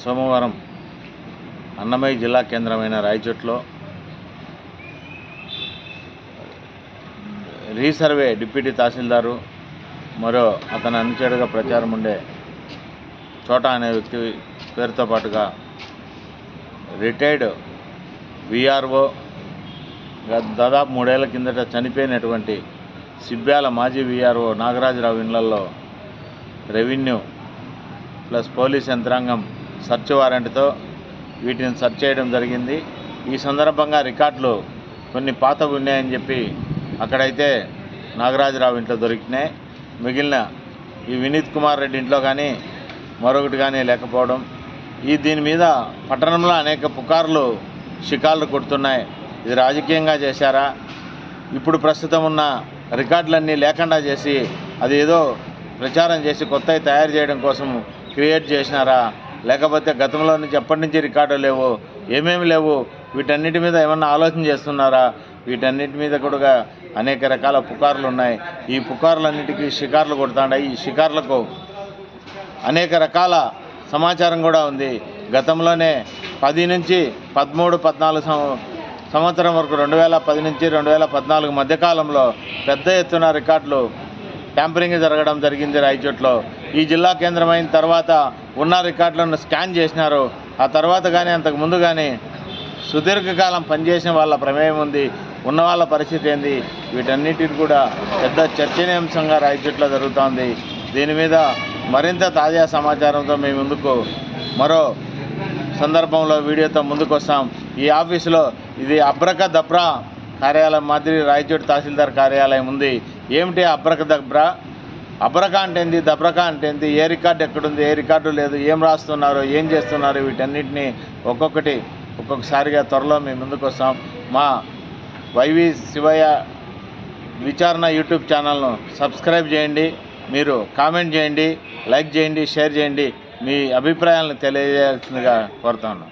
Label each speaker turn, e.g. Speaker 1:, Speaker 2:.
Speaker 1: సోమవారం అన్నమయ్య జిల్లా కేంద్రమైన రాయచోట్లో రీసర్వే డిప్యూటీ తహసీల్దారు మరో అతని అనుచరుగా ప్రచారం ఉండే చోట అనే వ్యక్తి పేరుతో పాటుగా రిటైర్డ్ విఆర్ఓ దాదాపు మూడేళ్ళ కిందట చనిపోయినటువంటి సిబ్బ్యాల మాజీ విఆర్ఓ నాగరాజరావు ఇళ్ళలో రెవెన్యూ ప్లస్ పోలీస్ యంత్రాంగం సర్చ్ వారెంట్తో వీటిని సర్చ్ చేయడం జరిగింది. ఈ సందర్భంగా రికార్డులు కొన్ని పాతవి ఉన్నాయని చెప్పి అక్కడైతే నాగరాజరావు ఇంట్లో దొరికినాయి. మిగిలిన ఈ వినీత్ కుమార్ రెడ్డి ఇంట్లో కానీ మరొకటి కానీ లేకపోవడం. ఈ దీని మీద పట్టణంలో అనేక పుకార్లు షికార్లు కొడుతున్నాయి. ఇది రాజకీయంగా చేశారా? ఇప్పుడు ప్రస్తుతం ఉన్న రికార్డులన్నీ లేకుండా చేసి అది ఏదో ప్రచారం చేసి కొత్తవి తయారు చేయడం కోసం క్రియేట్ చేసినారా? లేకపోతే గతంలో నుంచి ఎప్పటి నుంచి రికార్డు లేవు ఏమేమి లేవు వీటన్నిటి మీద ఏమన్నా ఆలోచన చేస్తున్నారా? వీటన్నిటి మీద కూడా అనేక రకాల పుకార్లు ఉన్నాయి. ఈ పుకార్లన్నిటికీ షికార్లు కొడుతున్నాయి ఈ షికార్లకు అనేక రకాల సమాచారం కూడా ఉంది. గతంలోనే పది నుంచి పదమూడు పద్నాలుగు సంవత్సరం వరకు రెండు వేల పది నుంచి రెండు వేల పద్నాలుగు మధ్యకాలంలో పెద్ద ఎత్తున రికార్డులు ట్యాంపరింగ్ జరగడం జరిగింది రాయచోట్లో. ఈ జిల్లా కేంద్రం అయిన తర్వాత ఉన్న రికార్డులను స్కాన్ చేసినారు. ఆ తర్వాత కానీ అంతకు ముందు కానీ సుదీర్ఘకాలం పనిచేసిన వాళ్ళ ప్రమేయం ఉంది. ఉన్న వాళ్ళ పరిస్థితి ఏంది? వీటన్నిటిని కూడా పెద్ద చర్చనీయాంశంగా రాయచోట్లో జరుగుతోంది. దీని మీద మరింత తాజా సమాచారంతో మేము ముందుకు మరో సందర్భంలో వీడియోతో ముందుకు వస్తాం ఈ ఆఫీసులో ఇది అబ్రక దబ్రా కార్యాలయం మాదిరి రాయచోటి తహసీల్దార్ కార్యాలయం ఉంది. ఏమిటి అబ్రక దబ్రా అబ్రక అంటే ఏంది దబ్రక అంటే ఏంది ఏ రికార్డు ఎక్కడుంది ఏ రికార్డు లేదు ఏం రాస్తున్నారు ఏం చేస్తున్నారు వీటన్నిటిని ఒక్కొక్కటి ఒక్కొక్కసారిగా త్వరలో మేము ముందుకు వస్తాం. మా వైవి శివయ్య విచారణ యూట్యూబ్ ఛానల్ను సబ్స్క్రైబ్ చేయండి మీరు కామెంట్ చేయండి లైక్ చేయండి షేర్ చేయండి మీ అభిప్రాయాలను తెలియజేయాల్సిందిగా కోరుతున్నాను